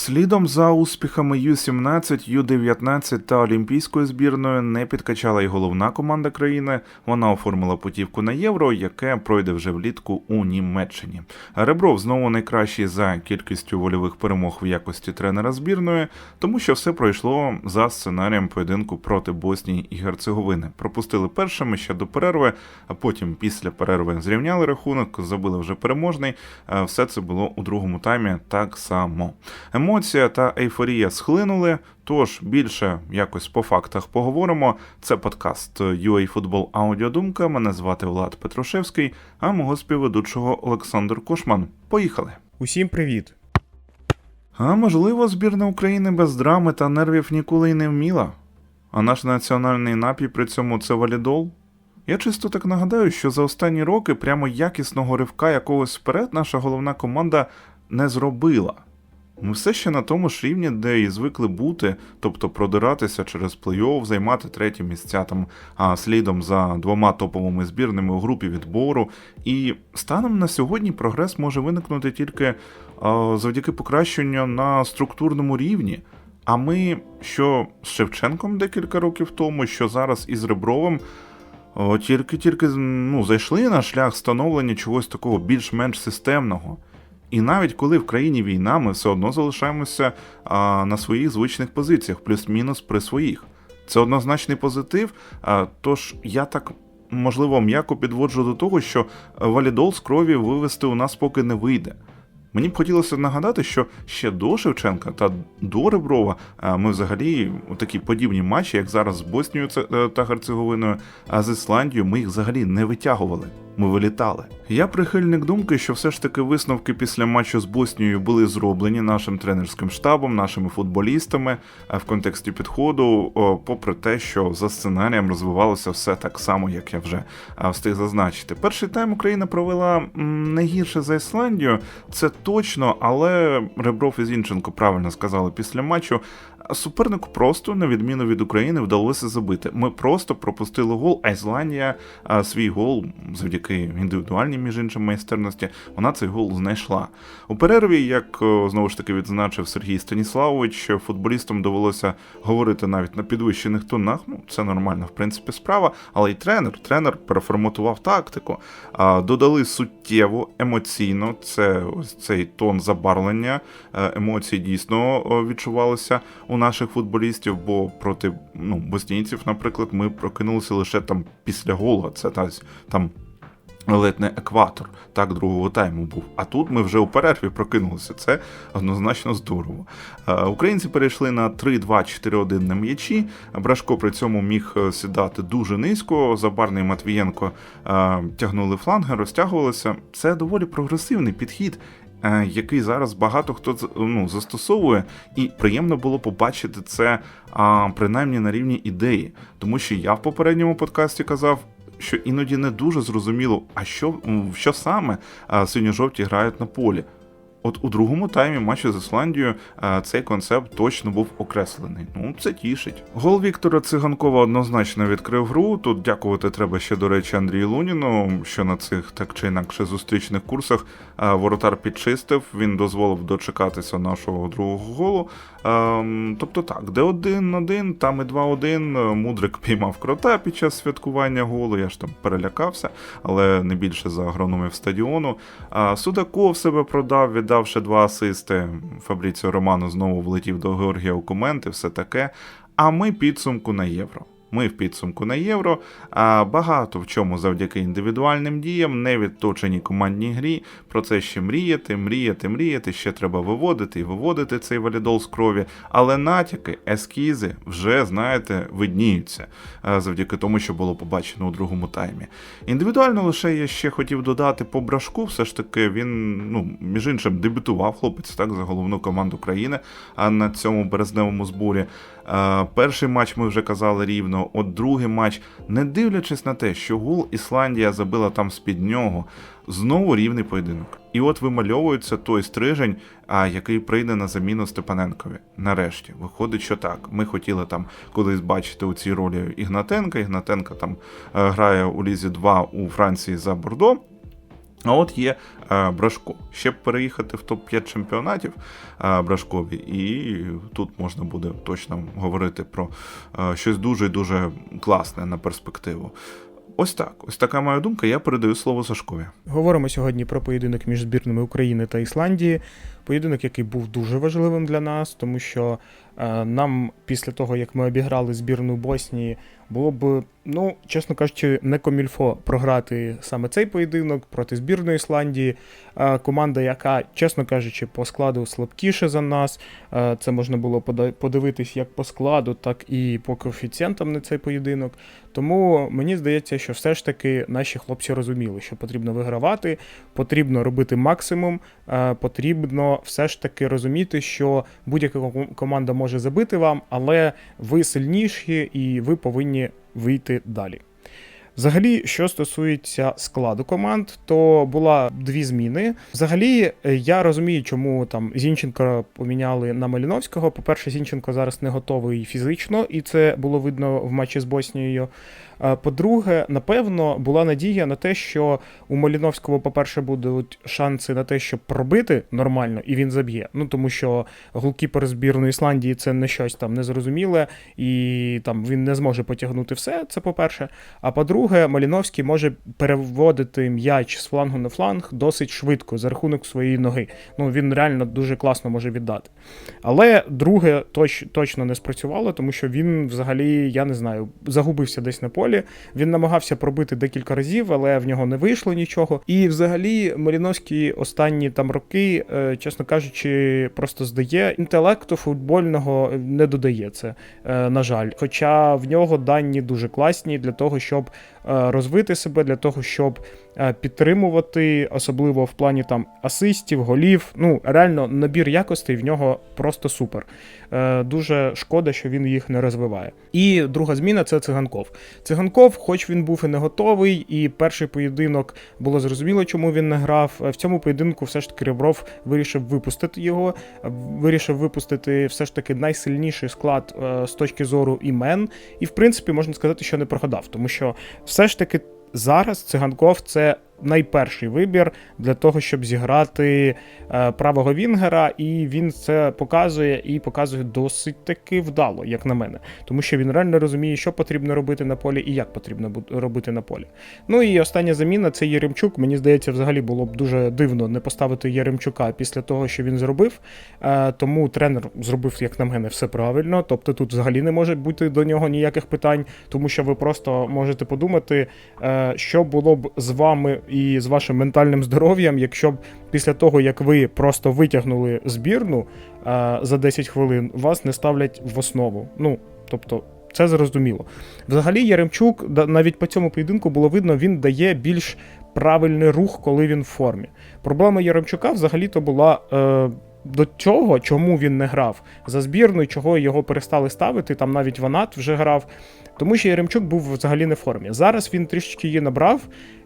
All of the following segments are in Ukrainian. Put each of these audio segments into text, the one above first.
Слідом за успіхами Ю-17, Ю-19 та Олімпійською збірною не підкачала й головна команда країни. Вона оформила путівку на євро, яке пройде вже влітку у Німеччині. Ребров знову найкращий за кількістю вольових перемог в якості тренера збірної, тому що все пройшло за сценарієм поєдинку проти Боснії і Герцеговини. Пропустили першими ще до перерви, а потім після перерви зрівняли рахунок, забили вже переможний. Все це було у другому таймі так само. Емоція та ейфорія схлинули. Тож більше якось по фактах поговоримо. Це подкаст UA Football Аудіодумка. Мене звати Влад Петрушевський, а мого співведучого Олександр Кошман. Поїхали. Усім привіт! А можливо, збірна України без драми та нервів ніколи й не вміла. А наш національний напій при цьому це валідол. Я чисто так нагадаю, що за останні роки прямо якісного ривка якогось вперед наша головна команда не зробила. Ми все ще на тому ж рівні, де і звикли бути, тобто продиратися через плей-офф, займати треті місця там а слідом за двома топовими збірними у групі відбору. І станом на сьогодні прогрес може виникнути тільки а, завдяки покращенню на структурному рівні. А ми, що з Шевченком декілька років тому, що зараз із Ребровим, о, тільки-тільки ну, зайшли на шлях становлення чогось такого більш-менш системного. І навіть коли в країні війна, ми все одно залишаємося а, на своїх звичних позиціях, плюс-мінус при своїх. Це однозначний позитив. А, тож я так можливо м'яко підводжу до того, що валідол з крові вивести у нас поки не вийде. Мені б хотілося нагадати, що ще до Шевченка та до Реброва ми взагалі у такі подібні матчі, як зараз з Боснією е, та Герцеговиною, а з Ісландією, ми їх взагалі не витягували. Ми вилітали. Я прихильник думки, що все ж таки висновки після матчу з Боснією були зроблені нашим тренерським штабом, нашими футболістами в контексті підходу, попри те, що за сценарієм розвивалося все так само, як я вже встиг зазначити. Перший тайм Україна провела не гірше за Ісландію, це точно, але Ребров і Зінченко правильно сказали після матчу. Супернику просто, на відміну від України, вдалося забити. Ми просто пропустили гол, а Ісландія а, свій гол завдяки індивідуальній, між іншим, майстерності, вона цей гол знайшла. У перерві, як знову ж таки відзначив Сергій Станіславович, футболістам довелося говорити навіть на підвищених тонах. Ну, це нормальна, в принципі, справа. Але й тренер, тренер переформатував тактику. А, додали суттєво емоційно. Це ось цей тон забарвлення. Е, Емоції дійсно о, відчувалися у наших футболістів, бо проти ну, боснійців, наприклад, ми прокинулися лише там після гола. Це та- там ледь не екватор, так, другого тайму був. А тут ми вже у перерві прокинулися. Це однозначно здорово. Е, Українці перейшли на 3-2-4-1 на м'ячі. Брашко при цьому міг е, сідати дуже низько. Забарний Матвієнко е, тягнули фланги, розтягувалися. Це доволі прогресивний підхід. Е, Який зараз багато хто ну, застосовує, і приємно було побачити це а, принаймні на рівні ідеї. Тому що я в попередньому подкасті казав, що іноді не дуже зрозуміло, а що, що саме а, синьо-жовті грають на полі. От у другому таймі матчу з Ісландією цей концепт точно був окреслений. Ну, це тішить. Гол Віктора Циганкова однозначно відкрив гру. Тут дякувати треба ще, до речі, Андрію Луніну, що на цих так чи інакше зустрічних курсах воротар підчистив. Він дозволив дочекатися нашого другого голу. Ем, тобто так, де 1-1, там і 2-1. Мудрик піймав крота під час святкування голу. Я ж там перелякався, але не більше за агрономів стадіону. А Судаков себе продав, віддавши два асисти. Фабріціо Романо знову влетів до Георгія у коменти, все таке. А ми підсумку на євро. Ми в підсумку на євро. А багато в чому завдяки індивідуальним діям, не відточеній командній грі. Про це ще мріяти, мріяти, мріяти. Ще треба виводити і виводити цей валідол з крові. Але натяки, ескізи вже, знаєте, видніються завдяки тому, що було побачено у другому таймі. Індивідуально лише я ще хотів додати по брашку. Все ж таки, він, ну, між іншим, дебютував хлопець так за головну команду країни а на цьому березневому зборі. Е, Перший матч ми вже казали рівно, от другий матч, не дивлячись на те, що гол Ісландія забила там з-під нього, знову рівний поєдинок. І от вимальовується той стрижень, який прийде на заміну Степаненкові. Нарешті виходить, що так. Ми хотіли там колись бачити у цій ролі Ігнатенка. Ігнатенка там е, грає у Лізі 2 у Франції за Бордо. А от є е, Брашко. Ще переїхати в топ-5 чемпіонатів е, Брашкові, і тут можна буде точно говорити про е, щось дуже дуже класне на перспективу. Ось так, ось така моя думка. Я передаю слово Сашкові. Говоримо сьогодні про поєдинок між збірними України та Ісландії. Поєдинок, який був дуже важливим для нас, тому що нам після того, як ми обіграли збірну Боснії, було б, ну, чесно кажучи, не комільфо програти саме цей поєдинок проти збірної Ісландії. Е, команда, яка, чесно кажучи, по складу слабкіше за нас. Е, це можна було подивитись як по складу, так і по коефіцієнтам на цей поєдинок. Тому мені здається, що все ж таки наші хлопці розуміли, що потрібно вигравати, потрібно робити максимум, е, потрібно все ж таки розуміти, що будь-яка команда може забити вам, але ви сильніші і ви повинні вийти далі. Взагалі, що стосується складу команд, то була дві зміни. Взагалі, е, я розумію, чому там Зінченко поміняли на Маліновського. По-перше, Зінченко зараз не готовий фізично, і це було видно в матчі з Боснією. По-друге, напевно, була надія на те, що у Маліновського, по-перше, будуть шанси на те, щоб пробити нормально, і він заб'є. Ну тому що голкіпер збірної Ісландії це не щось там незрозуміле, і там він не зможе потягнути все. Це по-перше. А по-друге, Маліновський може переводити м'яч з флангу на фланг досить швидко за рахунок своєї ноги. Ну він реально дуже класно може віддати. Але друге точ, точно не спрацювало, тому що він взагалі, я не знаю, загубився десь на полі. Він намагався пробити декілька разів, але в нього не вийшло нічого. І взагалі Маріновський останні там роки, е, чесно кажучи, просто здає інтелекту футбольного не додає це, е, на жаль. Хоча в нього дані дуже класні для того, щоб е, розвити себе, для того, щоб підтримувати, особливо в плані там асистів, голів. Ну, реально, набір якостей в нього просто супер. Е, Дуже шкода, що він їх не розвиває. І друга зміна це циганков. Циганков, хоч він був і не готовий, і перший поєдинок було зрозуміло, чому він не грав. Е, В цьому поєдинку все ж таки Ребров вирішив випустити його, е, вирішив випустити все ж таки найсильніший склад е, з точки зору імен. І в принципі можна сказати, що не прогадав, тому що все ж таки зараз циганков це найперший вибір для того, щоб зіграти е, правого Вінгера, і він це показує і показує досить таки вдало, як на мене. Тому що він реально розуміє, що потрібно робити на полі і як потрібно робити на полі. Ну і остання заміна це Єремчук. Мені здається, взагалі було б дуже дивно не поставити Єремчука після того, що він зробив. Е, тому тренер зробив, як на мене, все правильно. Тобто тут взагалі не може бути до нього ніяких питань, тому що ви просто можете подумати, е, що було б з вами і з вашим ментальним здоров'ям, якщо б після того, як ви просто витягнули збірну е, за 10 хвилин, вас не ставлять в основу. Ну, тобто. Це зрозуміло. Взагалі, Яремчук, навіть по цьому поєдинку було видно, він дає більш правильний рух, коли він в формі. Проблема Яремчука взагалі-то була е, до цього, чому він не грав за збірну, чого його перестали ставити. Там навіть Ванат вже грав. Тому що Яремчук був взагалі не в формі. Зараз він трішечки її набрав,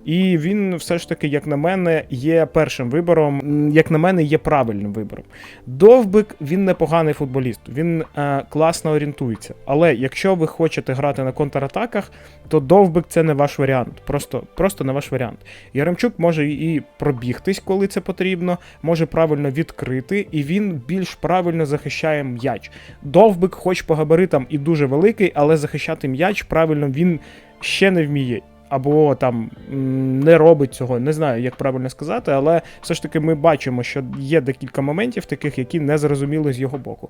і він все ж таки, як на мене, є першим вибором, як на мене, є правильним вибором. Довбик він непоганий футболіст, він е, класно орієнтується. Але якщо ви хочете грати на контратаках, то Довбик це не ваш варіант. Просто, просто не ваш варіант. Яремчук може і пробігтись, коли це потрібно, може правильно відкрити, і він більш правильно захищає м'яч. Довбик, хоч по габаритам і дуже великий, але захищати м'яч правильно він ще не вміє. Або там не робить цього, не знаю, як правильно сказати, але все ж таки ми бачимо, що є декілька моментів таких, які не зрозуміли з його боку.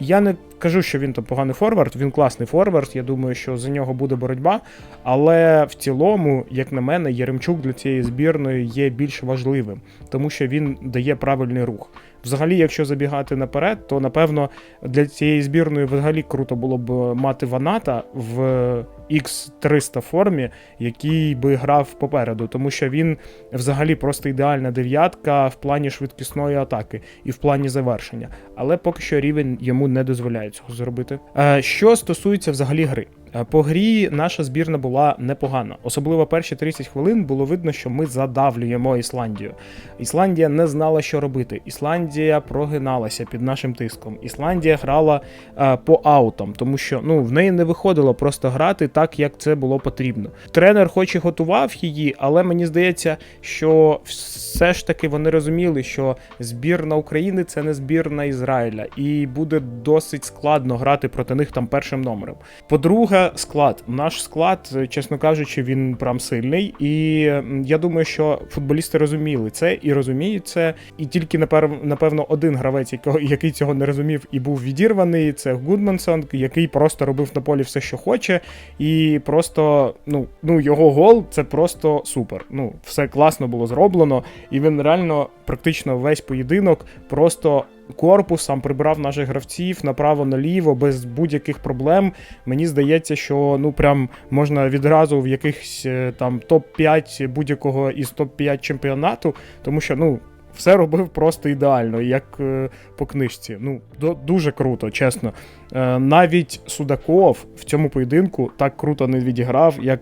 Я не кажу, що він там поганий форвард, він класний форвард. Я думаю, що за нього буде боротьба. Але в цілому, як на мене, Яремчук для цієї збірної є більш важливим, тому що він дає правильний рух. Взагалі, якщо забігати наперед, то напевно для цієї збірної взагалі круто було б мати Ваната в X300 формі, який би грав попереду, тому що він взагалі просто ідеальна дев'ятка в плані швидкісної атаки і в плані завершення. Але поки що рівень йому не дозволяє цього зробити. Е, що стосується взагалі гри, Е, По грі наша збірна була непогана. Особливо перші 30 хвилин було видно, що ми задавлюємо Ісландію. Ісландія не знала, що робити. Ісландія прогиналася під нашим тиском. Ісландія грала е, по аутам, тому що ну в неї не виходило просто грати так, як це було потрібно. Тренер, хоч і готував її, але мені здається, що все ж таки вони розуміли, що збірна України це не збірна Ізраїля, і буде досить складно грати проти них там першим номером. По-друге, склад. Наш склад, чесно кажучи, він прям сильний. І я думаю, що футболісти розуміли це і розуміють це. І тільки напевно один гравець, який цього не розумів і був відірваний, це Гудмансон, який просто робив на полі все, що хоче, і просто ну, ну його гол це просто супер. Ну, все класно було зроблено, і він реально практично весь поєдинок просто. Корпусом прибрав наших гравців направо-наліво без будь-яких проблем. Мені здається, що ну прям можна відразу в якихось е, там топ-5 будь-якого із топ-5 чемпіонату, тому що ну. Все робив просто ідеально, як е, по книжці. Ну, дуже круто, чесно. Е, навіть Судаков в цьому поєдинку так круто не відіграв, як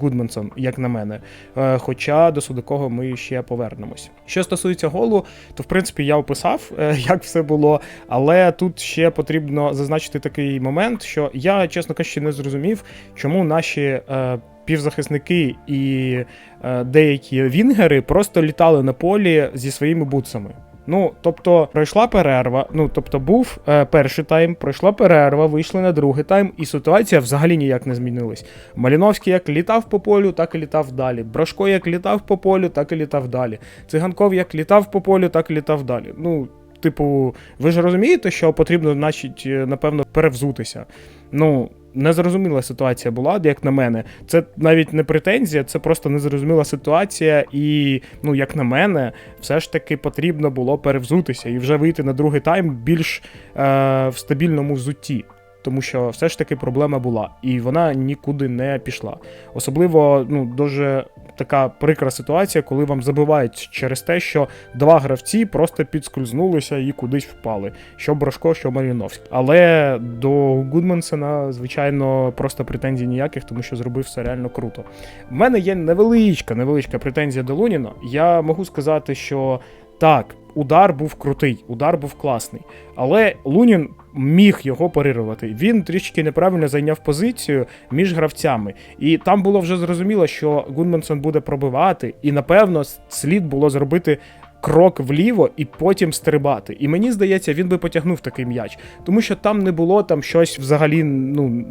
Гудмансон, як на мене. Е, хоча до Судакова ми ще повернемось. Що стосується голу, то в принципі я описав, як все було. Але тут ще потрібно зазначити такий момент, що я, чесно кажучи, не зрозумів, чому наші півзахисники і е, деякі вінгери просто літали на полі зі своїми бутсами. Ну, тобто, пройшла перерва. Ну, тобто, був е, перший тайм, пройшла перерва, вийшли на другий тайм, і ситуація взагалі ніяк не змінилась. Маліновський як літав по полю, так і літав далі. Брашко як літав по полю, так і літав далі. Циганков як літав по полю, так і літав далі. Ну, типу, ви ж розумієте, що потрібно, значить, е, напевно, перевзутися. Ну, незрозуміла ситуація була, як на мене. Це навіть не претензія, це просто незрозуміла ситуація. І, ну, як на мене, все ж таки потрібно було перевзутися і вже вийти на другий тайм більш е, в стабільному взутті. Тому що все ж таки проблема була, і вона нікуди не пішла. Особливо ну, дуже така прикра ситуація, коли вам забивають через те, що два гравці просто підскользнулися і кудись впали. Що Брошко, що Маліновський. Але до Гудмансена, звичайно, просто претензій ніяких, тому що зробив все реально круто. В мене є невеличка, невеличка претензія до Луніна. Я можу сказати, що так, удар був крутий, удар був класний. Але Лунін міг його парирувати. Він трішки неправильно зайняв позицію між гравцями. І там було вже зрозуміло, що Гудмансон буде пробивати, і напевно слід було зробити. Крок вліво і потім стрибати. І мені здається, він би потягнув такий м'яч, тому що там не було там щось взагалі, ну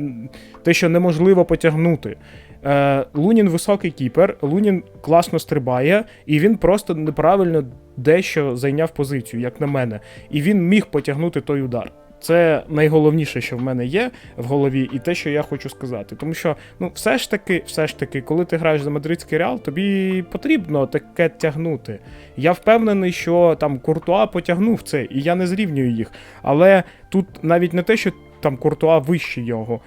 те, що неможливо потягнути. Е, Лунін високий кіпер, Лунін класно стрибає, і він просто неправильно дещо зайняв позицію, як на мене. І він міг потягнути той удар. Це найголовніше, що в мене є в голові, і те, що я хочу сказати. Тому що, ну, все ж таки, все ж таки, коли ти граєш за мадридський реал, тобі потрібно таке тягнути. Я впевнений, що там Куртуа потягнув це, і я не зрівнюю їх. Але тут навіть не те, що там Куртуа вище його.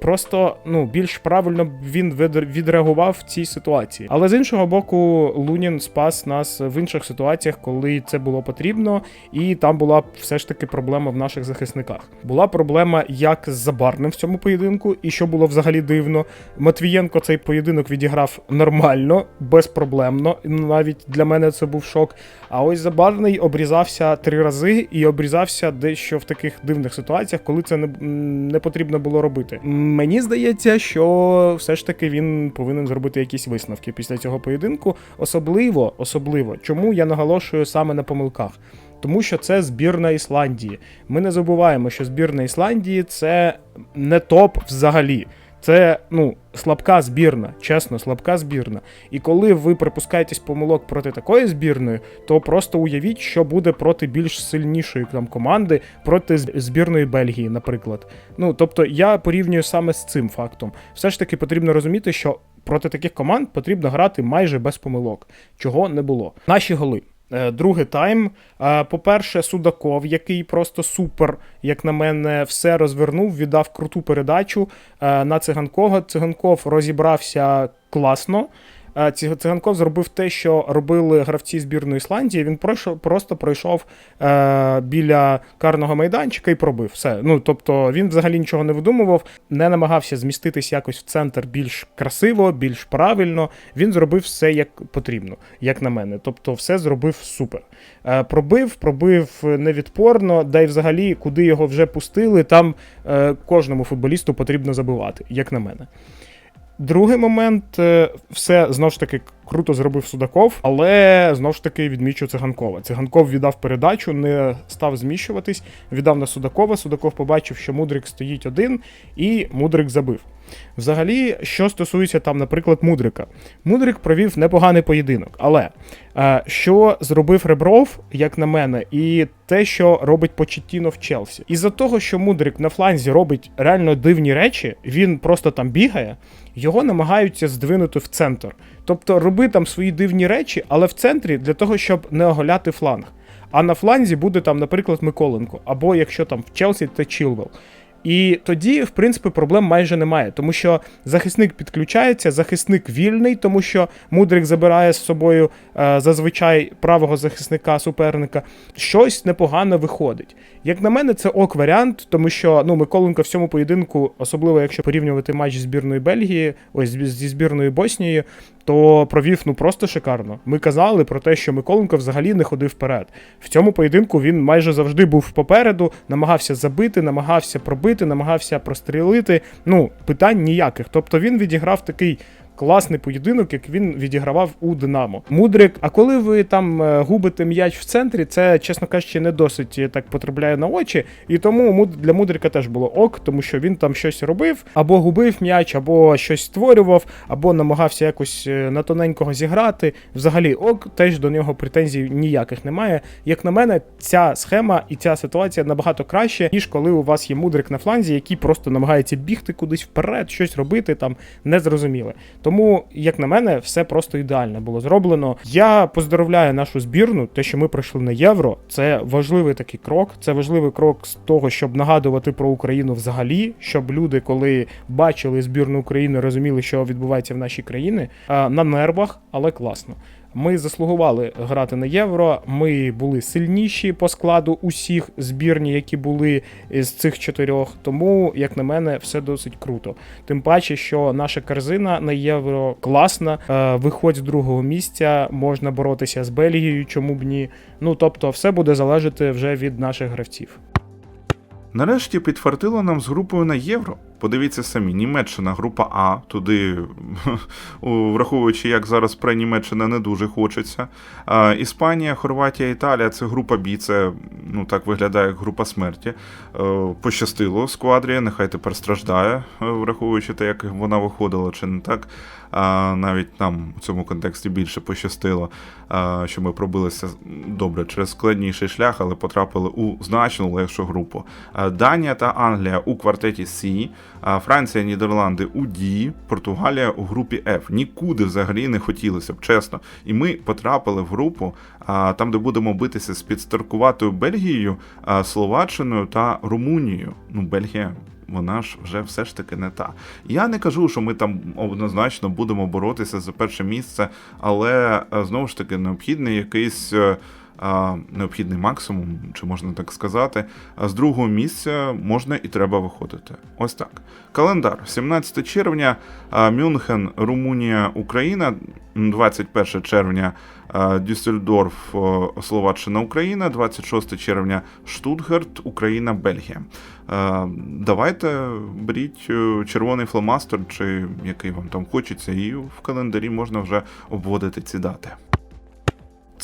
Просто ну більш правильно він від- відреагував в цій ситуації. Але з іншого боку, Лунін спас нас в інших ситуаціях, коли це було потрібно, і там була все ж таки проблема в наших захисниках. Була проблема як з Забарним в цьому поєдинку, і що було взагалі дивно. Матвієнко цей поєдинок відіграв нормально, безпроблемно. Навіть для мене це був шок. А ось Забарний обрізався три рази і обрізався дещо в таких дивних ситуаціях, коли це не, не потрібно було робити. Мені здається, що все ж таки він повинен зробити якісь висновки після цього поєдинку. Особливо, особливо, чому я наголошую саме на помилках. Тому що це збірна Ісландії. Ми не забуваємо, що збірна Ісландії це не топ взагалі. Це ну слабка збірна, чесно, слабка збірна. І коли ви припускаєтесь помилок проти такої збірної, то просто уявіть, що буде проти більш сильнішої там команди, проти збірної Бельгії, наприклад. Ну тобто я порівнюю саме з цим фактом. Все ж таки потрібно розуміти, що проти таких команд потрібно грати майже без помилок, чого не було. Наші голи. Е, Другий тайм. Е, По-перше, Судаков, який просто супер, як на мене, все розвернув, віддав круту передачу е, на циганкова. Циганков розібрався класно. Циганков зробив те, що робили гравці збірної Ісландії. Він пройшов, просто пройшов е, біля карного майданчика і пробив. Все. Ну тобто він взагалі нічого не видумував, не намагався зміститись якось в центр більш красиво, більш правильно. Він зробив все як потрібно, як на мене. Тобто, все зробив супер. Е, пробив, пробив невідпорно, да й взагалі, куди його вже пустили, там е, кожному футболісту потрібно забивати, як на мене. Другий момент, е, все знов ж таки круто зробив Судаков, але знов ж таки відмічу циганкова. Циганков віддав передачу, не став зміщуватись, віддав на Судакова. Судаков побачив, що Мудрик стоїть один, і Мудрик забив. Взагалі, що стосується там, наприклад, Мудрика, Мудрик провів непоганий поєдинок, але е, що зробив Ребров, як на мене, і те, що робить Почеттіно в Челсі. Із-за того, що Мудрик на фланзі робить реально дивні речі, він просто там бігає, його намагаються здвинути в центр. Тобто роби там свої дивні речі, але в центрі для того, щоб не оголяти фланг. А на фланзі буде там, наприклад, Миколенко, або якщо там в Челсі, це Чілвел. І тоді, в принципі, проблем майже немає, тому що захисник підключається, захисник вільний, тому що Мудрик забирає з собою е, зазвичай правого захисника суперника. Щось непогано виходить. Як на мене, це ок варіант, тому що ну Миколенко в цьому поєдинку, особливо якщо порівнювати матч збірної Бельгії, ось зі збірною Боснією, то провів ну просто шикарно. Ми казали про те, що Миколенко взагалі не ходив вперед. В цьому поєдинку він майже завжди був попереду, намагався забити, намагався пробити, намагався прострілити. Ну, питань ніяких. Тобто він відіграв такий. Класний поєдинок, як він відігравав у Динамо. Мудрик, а коли ви там е, губите м'яч в центрі, це, чесно кажучи, не досить е, так потрапляє на очі. І тому для Мудрика теж було ок, тому що він там щось робив, або губив м'яч, або щось створював, або намагався якось е, на тоненького зіграти. Взагалі, ок, теж до нього претензій ніяких немає. Як на мене, ця схема і ця ситуація набагато краще, ніж коли у вас є мудрик на фланзі, який просто намагається бігти кудись вперед, щось робити там незрозуміле. Тому, як на мене, все просто ідеально було зроблено. Я поздоровляю нашу збірну, те, що ми пройшли на євро. Це важливий такий крок. Це важливий крок з того, щоб нагадувати про Україну взагалі, щоб люди, коли бачили збірну України, розуміли, що відбувається в нашій країні. На нервах, але класно. Ми заслугували грати на євро. Ми були сильніші по складу усіх збірні, які були з цих чотирьох. Тому, як на мене, все досить круто. Тим паче, що наша корзина на євро класна. Е, Виходь з другого місця, можна боротися з Бельгією, чому б ні. Ну тобто, все буде залежати вже від наших гравців. Нарешті підфартило нам з групою на євро. Подивіться самі, Німеччина, група А, туди, враховуючи, як зараз про Німеччина не дуже хочеться. Іспанія, Хорватія, Італія це група Б, це ну так виглядає як група смерті. Е, Пощастило сквадрі, нехай тепер страждає, е, враховуючи те, як вона виходила, чи не так. Навіть нам у цьому контексті більше пощастило, що ми пробилися добре через складніший шлях, але потрапили у значно легшу групу. А, Данія та Англія у квартеті С, а Франція, Нідерланди у D, Португалія у групі F. Нікуди взагалі не хотілося б, чесно. І ми потрапили в групу, там, де будемо битися з підстаркуватою Бельгією, Словаччиною та Румунією. Ну, Бельгія вона ж вже все ж таки не та. Я не кажу, що ми там однозначно будемо боротися за перше місце, але е, знову ж таки необхідний якийсь. Необхідний максимум, чи можна так сказати, а з другого місця можна і треба виходити. Ось так. Календар: 17 червня, Мюнхен, Румунія, Україна, м, 21 червня, Дюссельдорф, Словаччина, Україна, 26 червня, Штутгарт, Україна, Бельгія. Давайте беріть е, червоний фломастер, чи який вам там хочеться, і в календарі можна вже обводити ці дати.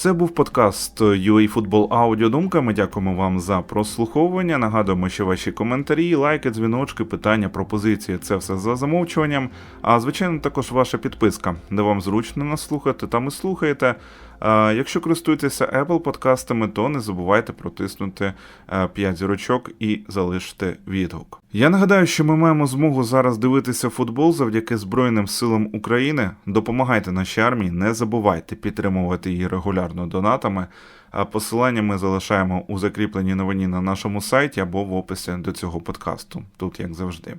Це був подкаст UA Football Аудіодумка. Ми дякуємо вам за прослуховування. Нагадуємо, що ваші коментарі, лайки, дзвіночки, питання, пропозиції це все за замовчуванням. А звичайно, також ваша підписка, де вам зручно нас слухати, там і слухаєте. А, Якщо користуєтеся Apple подкастами, то не забувайте протиснути 5 зірочок і залишити відгук. Я нагадаю, що ми маємо змогу зараз дивитися футбол завдяки Збройним силам України. Допомагайте нашій армії, не забувайте підтримувати її регулярно донатами. Посилання ми залишаємо у закріпленій новині на нашому сайті або в описі до цього подкасту, тут як завжди.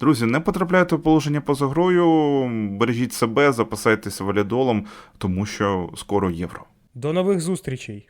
Друзі, не потрапляйте в положення поза грою, бережіть себе, запасайтеся валідолом, тому що скоро євро. До нових зустрічей!